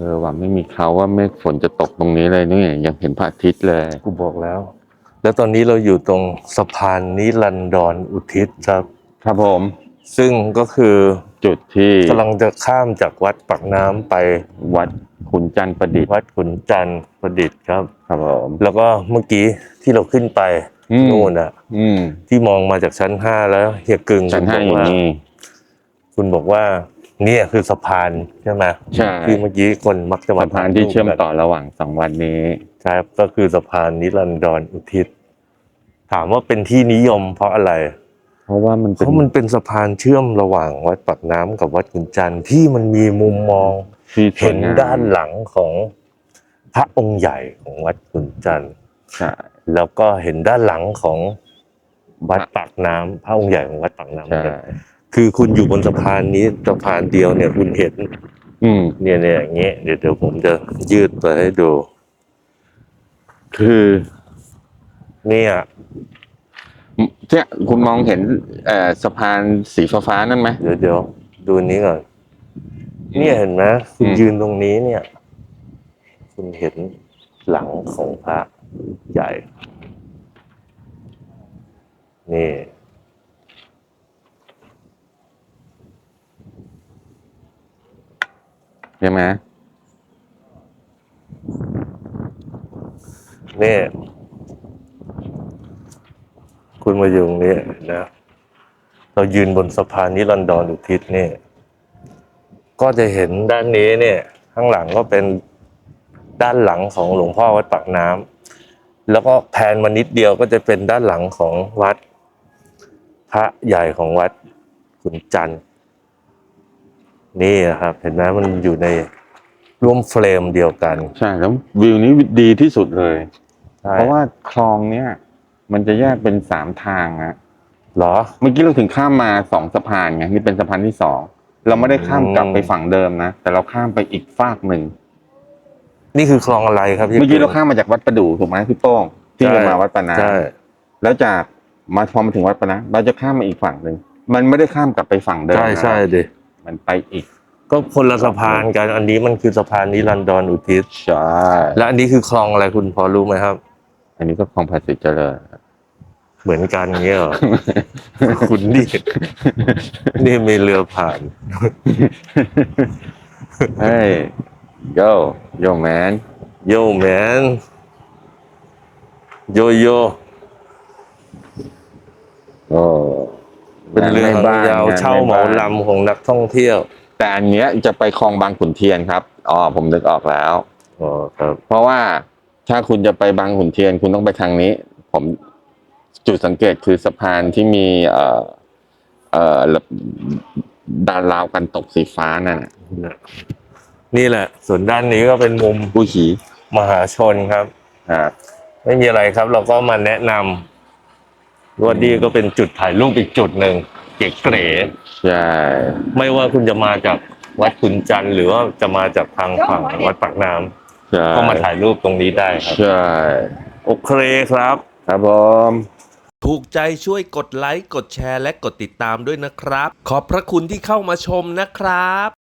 เออว่าไม่มีเขาว่าเมฆฝนจะตกตรงนี้เลยนี่ยังเห็นพระอาทิตย์เลย กูบอกแล้ว แล้วตอนนี้เราอยู่ตรงสะพานนิรันดรอุทิศครับ ครับผม ซึ่งก็คือจุดที่กำลังจะข้ามจากวัดปักน้ำไปวัดขุนจันทร์ประดิษฐ์ วัดขุนจันทร์ประดิษฐ์ครับ ครับผม แล้วก็เมื่อกี้ที่เราขึ้นไปอืม นู่นอะอืมที่มองมาจากชั้นห้าแล้วเฮียกึ่งชั้นคุณห้าบอกอยู่ว่านี่คุณบอกว่าเนี่ยคือสะพานใช่ไหมใช่ที่เมื่อกี้คนมักจะมาสะพานที่เชื่อมถ่ายรูปกันต่อระหว่างสองวัดนี้ใช่ครับก็คือสะพานนิรันดรอุทิศ ถามว่าเป็นที่นิยมเพราะอะไร เพราะว่ามันเพเป็นราะมันเป็นสะพานเชื่อมระหว่างวัดปักน้ำกับวัดขุนจันทร์ที่มันมีมุมมองที่สวเห็ยนงมด้านหลังของพระองค์ใหญ่ของวัดขุนจันทร์ใช่แล้วก็เห็นด้านหลังของวัดปากน้ำพระองค์ใหญ่ของวัดปากน้ำ เหมืใช่อนกันคือคุณอยู่บนสะพานนี้สะพานเดียวเนี่ยคุณเห็น อืม เนี่ยเนี่ยอย่างเงี้ยเดี๋ยวเดี๋ยวผมจะยืดไปให้ดู คือ เนี่ยเนี่ยคุณมองเห็นเอ่อสะพานสีฟ้าๆนั่นไหมเดี๋ยวเดี๋ยวดูนี้ก่อน เนี่ยเห็นไหมคุณอืมยืนตรงนี้เนี่ย คุณเห็นหลังของพระใหญ่ นี่ ใช่ไหมนี่คุณมาอยู่ตรงนี้นะ เรายืนบนสะพานนิรันดรอุทิศนี่ ก็จะเห็นด้านนี้เนี่ย ข้างหลังก็เป็นด้านหลังของหลวงพ่อวัดปากน้ำแล้วก็แพนมานิดเดียวก็จะเป็นด้านหลังของวัด พระใหญ่ของวัดขุนจันทร์ นี่นะครับ เห็นไหมมันอยู่ในร่วมเฟรมเดียวกัน ใช่แล้ววิวนี้ดีที่สุดเลยใช่เพราะว่าคลองเนี้ยมันจะแยกเป็นสามทางนะเหรอ เมื่อกี้เราถึงข้ามมาสองสะพานไงนี่เป็นสะพานที่สองเราไม่ได้ข้ามกลับไปฝั่งเดิมนะแต่เราข้ามไปอีกฝากหนึ่งนี่คือคลองอะไรครับพี่เมื่อกี้เราข้ามมาจากวัดประดู่ถูกไหมพี่โป้งที่จะมาวัดปะนาใช่แล้วจากมาพอมาถึงวัดปะนะเราจะข้ามมาอีกฝั่งหนึ่งมันไม่ได้ข้ามกลับไปฝั่งเดิมใช่นะใช่ดิ มันไปอีก ก็คนละสะพานกันอันนี้มันคือสะพานนิรันดรอุทิศใช่และอันนี้คือคลองอะไรคุณพอรู้ไหมครับ อันนี้ก็คลองภาษีเจริญเหมือนกันเงี้ยเหรอคุณนี่นี่มีเรือผ่านเฮ้ยโยโยแมนโยแมนโยโยโอ้ เป็นเรือหางยาวเช่าเหมาลำของนักท่องเที่ยว แต่อันเนี้ยจะไปคลองบางขุนเทียนครับอ๋อผมนึกออกแล้วอ๋อครับ เพราะว่าถ้าคุณจะไปบางขุนเทียน คุณต้องไปทางนี้ ผมจุดสังเกตคือสะพานที่มีเอ่อเอ่อดานราวกันตกสีฟ้านั่นน่ะนี่แหละ ส่วนด้านนี้ก็เป็นมุมผู้ขี่มหาชนครับอ่าไม่มีอะไรครับ เราก็มาแนะนำ ว่าดีก็เป็นจุดถ่ายรูปอีกจุดหนึ่งเก๋เก๋ใช่ไม่ว่าคุณจะมาจากวัดขุนจันทร์หรือว่าจะมาจากทางฝั่งวัดปากน้ำใช่ก็มาถ่ายรูปตรงนี้ได้ครับใช่โอเคครับ ครับผมถูกใจช่วยกดไลค์ กดแชร์ และกดติดตามด้วยนะครับ ขอบพระคุณที่เข้ามาชมนะครับ